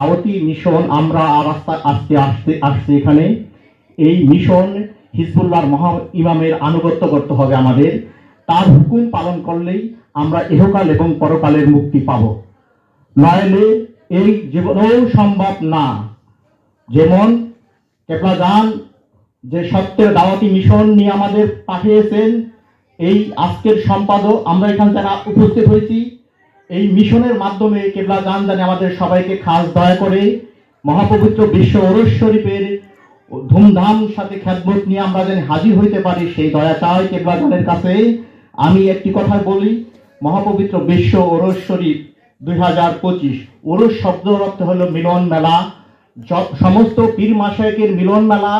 আওয়াতি mission, আমরা রাস্তা আসতে আসতে আসছে এখানে। এই মিশন হিজবুল্লাহর মহা ইমামের আনুগত্য করতে হবে আমাদের। তার হুকুম পালন করলেই আমরা ইহকাল এবং পরকালের মুক্তি পাব। নয়লে এই জীবনেও সম্ভব না। যেমন কেপলা যান যে সত্যের দাওয়াতি মিশন নিয়ে আমাদের পাঠিয়েছেন, এই আজকের সম্পাদক, আমরা এখানে যারা উপস্থিত হয়েছি। এই মিশনের মাধ্যমে কেবলা গান জানে আমাদের সবাইকে খাস দয়া করে। মহাপবিত্র বিশ্ব ওরস শরীফের ধুমধাম সাথে খ্যাতবোধ নিয়ে আমরা যেন হাজির হইতে পারি, সেই দয়া চাই কেবলা গানের কাছে। আমি একটি কথা বলি, মহাপবিত্র বিশ্ব ওরস শরীফ দুই হাজার পঁচিশ। ওরস শব্দ অর্থ হলো মিলন মেলা। সমস্ত পীর মাসায়কের মিলন মেলা,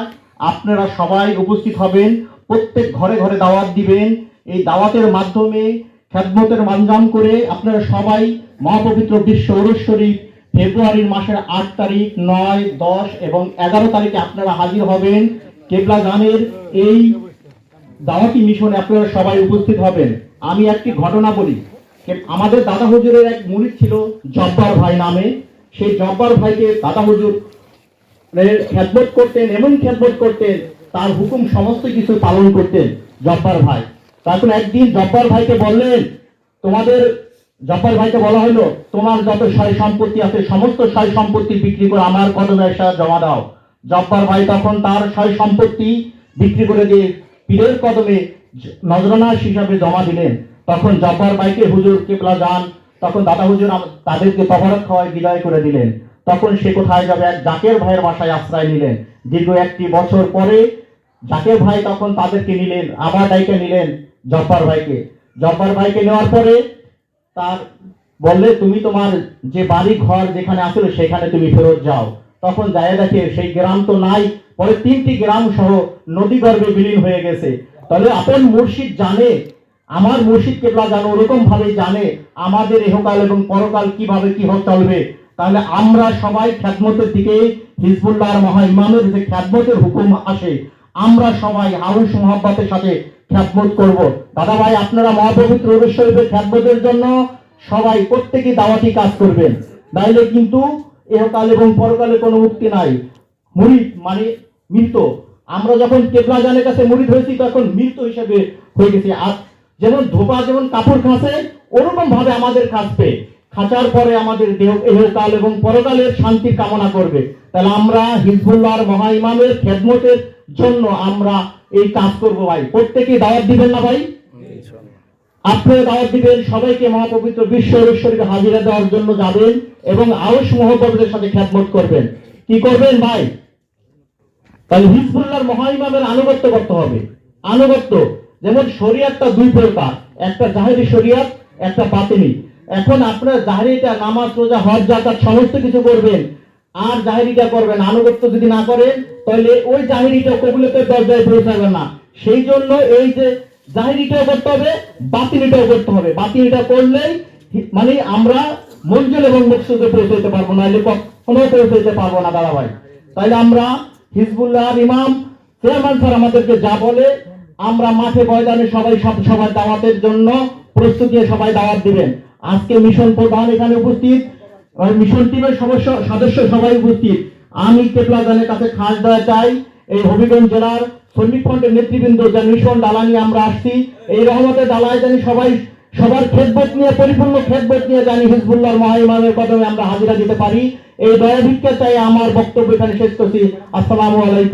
আপনারা সবাই উপস্থিত হবেন, প্রত্যেক ঘরে ঘরে দাওয়াত দিবেন। এই দাওয়াতের মাধ্যমে খেদমতের মানদান করে আপনারা সবাই মহাপবিত্র বিশ্ব ওরস শরীফ ফেব্রুয়ারির মাসের আট তারিখ, নয়, দশ এবং এগারো তারিখে আপনারা হাজির হবেন। কেবলা গানের এই দাওয়াতি মিশনে আপনারা সবাই উপস্থিত হবেন। আমি একটি ঘটনা বলি। আমাদের দাদা হুজুরের এক মুরিদ ছিল জব্বার ভাই নামে। সেই জব্বার ভাইকে দাদা হুজুর খেদমত করতেন, এমন খেদমত করতেন, তার হুকুম সমস্ত কিছু পালন করতেন জব্বার ভাই। তখন একদিন জব্বার ভাইকে বললেন, তোমাদের জব্বার ভাইকে বলা হলো, তোমার যত সয় সম্পত্তি আছে, সমস্ত সয় সম্পত্তি বিক্রি করে আমার কত এসে জমা দাও। জব্বার ভাই তখন তার সয় সম্পত্তি বিক্রি করে দিয়ে পীরের কদমে জ- নজরানা হিসাবে জমা দিলেন। তখন জব্বার ভাইকে হুজুর কেবলা যান, তখন দাদা হুজুর তাদেরকে তবরক খাওয়ায় বিদায় করে দিলেন। তখন সে কোথায় যাবে, এক জাকের ভাইয়ের বাসায় আশ্রয় নিলেন। দীর্ঘ একটি বছর পরে জাকের ভাই তখন তাদেরকে নিলেন, আবার ডাইকে নিলেন। জব্বার ভাইকে। জব্বার ভাইকে নেওয়ার পরে তার বললে, তুমি তোমার যে বাড়ি ঘর যেখানে আসলে সেখানে তুমি ফেরত যাও। তখন যায় দেখে সেই গ্রাম তো নাই, পরে তিনটি গ্রাম সহ নদী গর্ভে বিলীন হয়ে গেছে। তাহলে আপন মুর্শিদ জানে, আমার মুর্শিদ কেবলা জানো ওরকম ভাবে জানে, আমাদের এহকাল এবং পরকাল কীভাবে কি চলবে। তাহলে আমরা সবাই খ্যাতমতের দিকে হিজবুল্লাহর মহা ইমামের যে খ্যাতমতের হুকুম আসে আমরা সবাই আউস মোহাব্বতের সাথে খ্যাতমত করব। দাদা ভাই, আপনারা মহাপবিত্র রবি শরীফের খ্যাতমতের জন্য সবাই প্রত্যেকে দাওয়াতি কাজ করবেন। নাইলে কিন্তু এহকাল এবং পরকালে কোনো মুক্তি নাই। মুরিদ মানে মৃত। আমরা যখন কেবলা জানের কাছে মুরিদ হয়েছি, তখন মৃত হিসেবে হয়ে গেছি। আর যেমন ধোপা, যেমন কাপড় খাঁচে ওরকম ভাবে আমাদের খাঁচবে খাঁচার পরে আমাদের দেহ এহকাল এবং পরকালের শান্তি কামনা করবে। তাহলে আমরা হিজবুল্লাহর মহা ইমামের খেদমতের জন্য আমরা এই কাজ করব ভাই। প্রত্যেকেই দাওয়াত দিবেন না ভাই? দিবেন, সবাইকে মহাপবিত্র বিশ্ব হাজিরা দেওয়ার জন্য যাবেন এবং আউস সাথে খ্যাতমত করবেন। কি করবেন ভাই? তাহলে হিজবুল্লাহর মহাইমামের আনুগত্য করতে হবে। আনুগত্য, যেমন শরিয়াতটা দুই প্রকার, একটা জাহেরি শরিয়াত, একটা বাতিনি। এখন আপনার জাহেরিটা নামাজ, রোজা, হজ জাকাত সমস্ত কিছু করবেন। আর জাহেরিটা করবেন আনুগত্য যদি না করেন, তাহলে ওই জাহেরিটা কবুলতের দরজায় পৌঁছাবে না। সেই জন্য এই যে জাহেরিটাও করতে হবে বাতিনিটাও করতে হবে। বাতিনিটা করলেই মানে আমরা মঞ্জুল এবং মকসুদে পৌঁছাতে পারব না এলে কখনো পৌঁছাতে পারব না দাদা ভাই তাইলে আমরা হিজবুল্লাহ ইমাম, চেয়ারম্যান স্যার আমাদেরকে যা বলে, আমরা মাঠে ময়দানে সবাই সব সবার দাওয়াতের জন্য প্রস্তুতি সবাই দাওয়াত দিবেন। আজকে মিশন প্রধান এখানে উপস্থিত। মিশন টিমের সদস্য সদস্য সবাই উপস্থিত। আমি কেপলাদানের কাছে খাস দেওয়া চাই। এই হবিগঞ্জ জেলার সৈনিক ফ্রন্টের নেতৃবৃন্দ যা মিশন ডালা নিয়ে আমরা আসছি, এই রহমতের ডালায় জানি সবাই, সবার খেদবোধ নিয়ে, পরিপূর্ণ খেদবোধ নিয়ে জানি হিজবুল্লাহর মহাইমানের কদমে আমরা হাজিরা দিতে পারি। এই দয়া ভিক্ষা চাই, আমার বক্তব্য এখানে শেষ করছি। আসসালামু আলাইকুম।